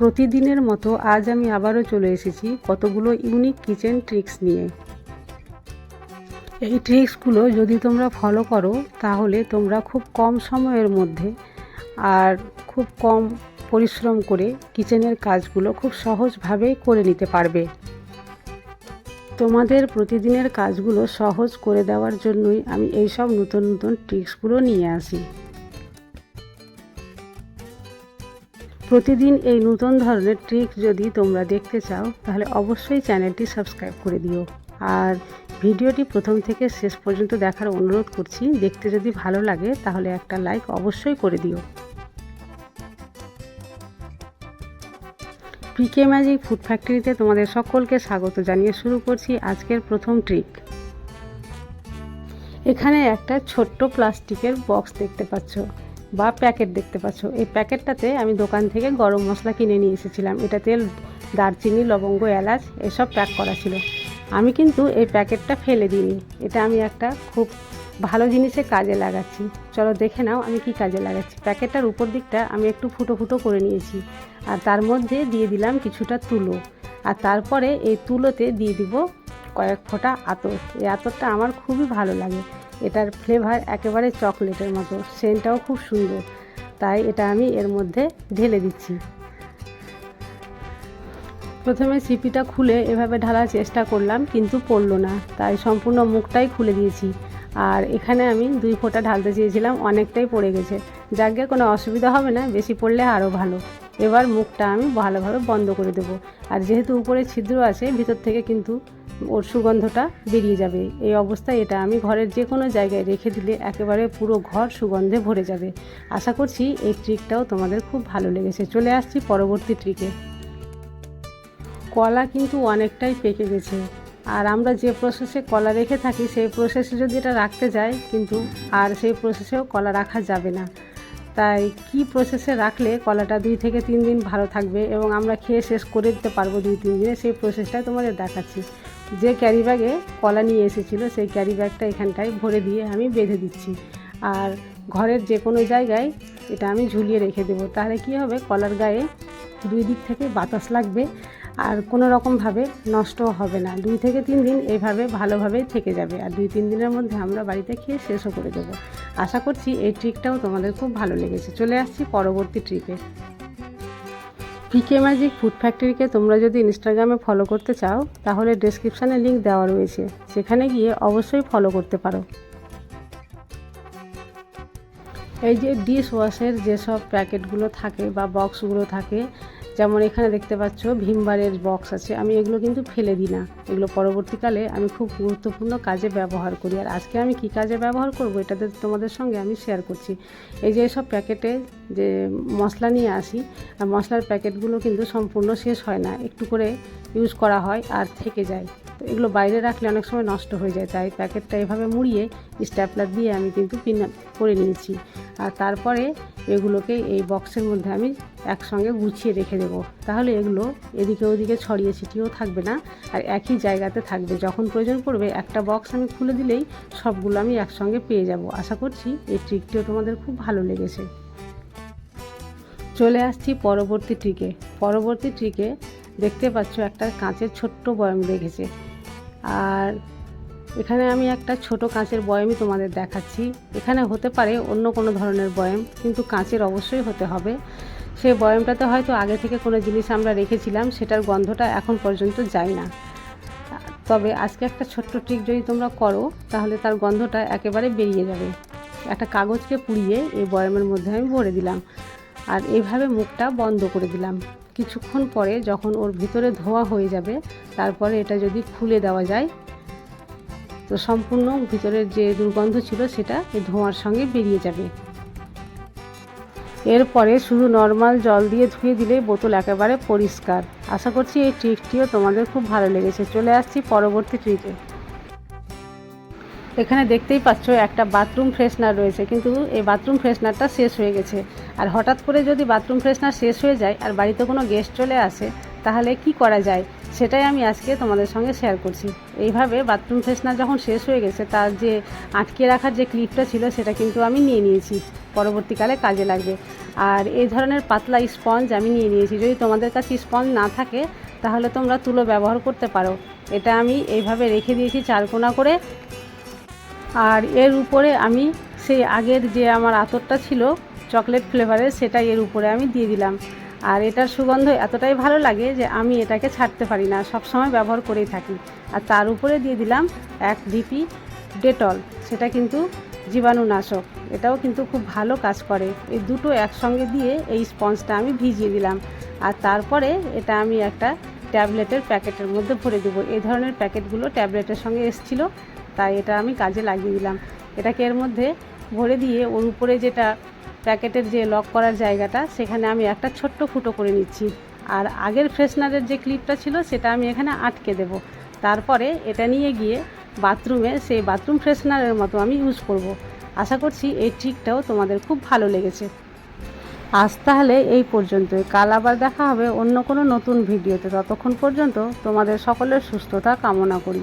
প্রতিদিনের মতো আজ আমি আবারও চলে এসেছি কতগুলো ইউনিক কিচেন ট্রিক্স নিয়ে। এই ট্রিক্সগুলো যদি তোমরা ফলো করো, তাহলে তোমরা খুব কম সময়ের মধ্যে আর খুব কম পরিশ্রম করে কিচেনের কাজগুলো খুব সহজভাবেই করে নিতে পারবে। তোমাদের প্রতিদিনের কাজগুলো সহজ করে দেওয়ার জন্যই আমি এইসব নতুন নতুন ট্রিক্সগুলো নিয়ে আসি। প্রতিদিন এই নতুন ধরনের ট্রিক যদি তোমরা দেখতে চাও, তাহলে অবশ্যই চ্যানেলটি সাবস্ক্রাইব করে দিও। আর ভিডিওটি প্রথম থেকে শেষ পর্যন্ত দেখার অনুরোধ করছি, দেখতে যদি ভালো লাগে, তাহলে একটা লাইক অবশ্যই করে দিও। পিকে ম্যাজিক ফুড ফ্যাক্টরিতে তোমাদের সকলকে স্বাগত জানিয়ে শুরু করছি আজকের প্রথম ট্রিক এখানে একটা ছোট্ট প্লাস্টিকের বক্স দেখতে পাচ্ছ। বা প্যাকেট দেখতে পাচ্ছ। এই প্যাকেটটাতে আমি দোকান থেকে গরম মশলা কিনে নিয়ে এসেছিলাম। এটাতে দারচিনি, লবঙ্গ, এলাচ, এসব প্যাক করা ছিল। আমি কিন্তু এই প্যাকেটটা ফেলে দিইনি। এটা আমি একটা খুব ভালো জিনিসে কাজে লাগাচ্ছি। চলো দেখে নাও আমি কি কাজে লাগাচ্ছি। প্যাকেটটার উপর দিকটা আমি একটু ফুটো ফুটো করে নিয়েছি। আর তার মধ্যে দিয়ে দিলাম কিছুটা তুলো। আর তারপরে এই তুলোতে দিয়ে দিব কয়েক ফোঁটা আতর। এই আতরটা আমার খুবই ভালো লাগে। এটার ফ্লেভার একেবারে চকলেটের মতো। সেন্টটাও খুব সুন্দর। তাই এটা আমি এর মধ্যে ঢেলে দিচ্ছি। প্রথমে সিপিটা খুলে এভাবে ঢালার চেষ্টা করলাম, কিন্তু পড়ল না। তাই সম্পূর্ণ মুখটাই খুলে দিয়েছি। আর এখানে আমি দুই ফোঁটা ঢালতে চেয়েছিলাম, অনেকটাই পড়ে গেছে। যাকে কোনো অসুবিধা হবে না, বেশি পড়লে আরও ভালো। এবার মুখটা আমি ভালোভাবে বন্ধ করে দেবো। আর যেহেতু উপরে ছিদ্র আছে, ভিতর থেকে কিন্তু ওর সুগন্ধটা বেরিয়ে যাবে। এই অবস্থায় এটা আমি ঘরের যে কোনো জায়গায় রেখে দিলে একেবারে পুরো ঘর সুগন্ধে ভরে যাবে। আশা করছি এই ট্রিকটাও তোমাদের খুব ভালো লেগেছে। চলে আসছি পরবর্তী ট্রিকে। কলা কিন্তু অনেকটাই পেকে গেছে। আর আমরা যে প্রসেসে কলা রেখে থাকি, সেই প্রসেসে যদি এটা রাখতে যাই, কিন্তু আর সেই প্রসেসেও কলা রাখা যাবে না। তাই কি প্রসেসে রাখলে কলাটা দুই থেকে তিন দিন ভালো থাকবে এবং আমরা খেয়ে শেষ করে দিতে পারব দুই, তিন দিনে, সেই প্রসেসটাই তোমাদের দেখাচ্ছি। যে ক্যারি ব্যাগে কলা নিয়ে এসেছিল, সেই ক্যারি ব্যাগটা এখানটায় ভরে দিয়ে আমি বেঁধে দিচ্ছি। আর ঘরের যে কোনো জায়গায় এটা আমি ঝুলিয়ে রেখে দেবো। তাহলে কি হবে? কলার গায়ে দুই দিক থেকে বাতাস লাগবে আর কোনো রকমভাবে নষ্টও হবে না। দুই থেকে তিন দিন এইভাবে ভালোভাবেই থেকে যাবে আর দুই তিন দিনের মধ্যে আমরা বাড়িতে খেয়ে শেষও করে দেবো। আশা করছি এই ট্রিকটাও তোমাদের খুব ভালো লেগেছে। চলে আসছি পরবর্তী ট্রিকে পিকে ম্যাজিক ফুড ফ্যাক্টরিকে তোমরা যদি ইনস্টাগ্রামে ফলো করতে চাও, তাহলে ডেসক্রিপশানে লিঙ্ক দেওয়া রয়েছে। সেখানে গিয়ে অবশ্যই ফলো করতে পারো। এই যে ডিশ ওয়াশের যেসব প্যাকেটগুলো থাকে বা বক্সগুলো থাকে যেমন এখানে দেখতে পাচ্ছ, ভীমবারের বক্স আছে। আমি এগুলো কিন্তু ফেলে দিই না। এগুলো পরবর্তীকালে আমি খুব গুরুত্বপূর্ণ কাজে ব্যবহার করি। আর আজকে আমি কি কাজে ব্যবহার করব, এটাতে তোমাদের সঙ্গে আমি শেয়ার করছি। এই যে সব প্যাকেটে যে মশলা নিয়ে আসি, আর মশলার প্যাকেটগুলো কিন্তু সম্পূর্ণ শেষ হয় না। একটু করে ইউজ করা হয় আর থেকে যায়। তো এগুলো বাইরে রাখলে অনেক সময় নষ্ট হয়ে যায়। তাই প্যাকেটটা এভাবে মুড়িয়ে স্ট্যাপলার দিয়ে আমি কিন্তু পিন করে নিয়েছি। আর তারপরে এগুলোকে এই বক্সের মধ্যে আমি একসঙ্গে গুছিয়ে রেখে দেবো। তাহলে এগুলো এদিকে ওদিকে ছড়িয়ে ছিটিয়েও থাকবে না আর একই জায়গাতে থাকবে। যখন প্রয়োজন পড়বে একটা বক্স আমি খুলে দিলেই সবগুলো আমি একসঙ্গে পেয়ে যাব। আশা করছি এই ট্রিকটিও তোমাদের খুব ভালো লেগেছে। চলে আসছি পরবর্তী ট্রিকে। পরবর্তী ট্রিকে দেখতে পাচ্ছ একটা কাঁচের ছোট্ট বয়াম রেখেছে আর এখানে আমি একটা ছোট কাঁচের বয়ামই তোমাদের দেখাচ্ছি। এখানে হতে পারে অন্য কোনো ধরনের বয়াম, কিন্তু কাঁচের অবশ্যই হতে হবে। সেই বয়ামটাতে হয়তো আগে থেকে কোনো জিনিস আমরা রেখেছিলাম, সেটার গন্ধটা এখন পর্যন্ত যায় না। তবে আজকে একটা ছোট্ট ট্রিক যদি তোমরা করো, তাহলে তার গন্ধটা একেবারে বেরিয়ে যাবে। একটা কাগজকে পুড়িয়ে এই বয়ামের মধ্যে আমি ভরে দিলাম। আর এইভাবে মুখটা বন্ধ করে দিলাম। কিছুক্ষণ পরে যখন ওর ভিতরে ধোয়া হয়ে যাবে, তারপরে এটা যদি খুলে দেওয়া যায় তো সম্পূর্ণ ভিতরের যে দুর্গন্ধ ছিল সেটা এই ধোঁয়ার সঙ্গে বেরিয়ে যাবে। এরপরে শুধু নর্মাল জল দিয়ে ধুয়ে দিলে বোতল একেবারে পরিষ্কার। আশা করছি এই ট্রিকটিও তোমাদের খুব ভালো লেগেছে। চলে আসছি পরবর্তী ট্রিকে। এখানে দেখতেই পাচ্ছ একটা বাথরুম ফ্রেশনার রয়েছে, কিন্তু এই বাথরুম ফ্রেশনারটা শেষ হয়ে গেছে। আর হঠাৎ করে যদি বাথরুম ফ্রেশনার শেষ হয়ে যায় আর বাড়িতে কোনো গেস্ট চলে আসে তাহলে কি করা যায়? সেটাই আমি আজকে তোমাদের সঙ্গে শেয়ার করছি। এইভাবে বাথরুম ফ্রেশনার যখন শেষ হয়ে গেছে, তার যে আটকে রাখার যে ক্লিপটা ছিল, সেটা কিন্তু আমি নিয়ে নিয়েছি। পরবর্তীকালে কাজে লাগবে। আর এই ধরনের পাতলা স্পঞ্জ আমি নিয়ে নিয়েছি। যদি তোমাদের কাছে স্পঞ্জ না থাকে, তাহলে তোমরা তুলো ব্যবহার করতে পারো। এটা আমি এইভাবে রেখে দিয়েছি চারকোনা করে। আর এর উপরে আমি সেই আগের যে আমার আতরটা ছিল চকলেট ফ্লেভারের সেটা এর উপরে আমি দিয়ে দিলাম। আর এটার সুগন্ধ এতটাই ভালো লাগে যে আমি এটাকে ছাড়তে পারি না সব সময় ব্যবহার করেই থাকি। আর তার উপরে দিয়ে দিলাম এক ডিপি ডেটল, সেটা কিন্তু জীবাণুনাশক। এটাও কিন্তু খুব ভালো কাজ করে। এই দুটো একসঙ্গে দিয়ে এই স্পঞ্জটা আমি ভিজিয়ে দিলাম। আর তারপরে এটা আমি একটা ট্যাবলেটের প্যাকেটের মধ্যে ভরে দেবো। এই ধরনের প্যাকেটগুলো ট্যাবলেটের সঙ্গে এসেছিল, তাই এটা আমি কাজে লাগিয়ে দিলাম। এটাকে এর মধ্যে ভরে দিয়ে ওর উপরে যেটা প্যাকেটের যে লক করার জায়গাটা, সেখানে আমি একটা ছোট্ট ফুটো করে নিচ্ছি। আর আগের ফ্রেশনারের যে ক্লিপটা ছিল, সেটা আমি এখানে আটকে দেব। তারপরে এটা নিয়ে গিয়ে বাথরুমে, সেই বাথরুম ফ্রেশনারের মতো আমি ইউজ করব। আশা করছি এই ট্রিকটাও তোমাদের খুব ভালো লেগেছে। আজ তাহলে এই পর্যন্তই। কাল আবার দেখা হবে অন্য কোনো নতুন ভিডিওতে। ততক্ষণ পর্যন্ত তোমাদের সকলের সুস্থতা কামনা করি।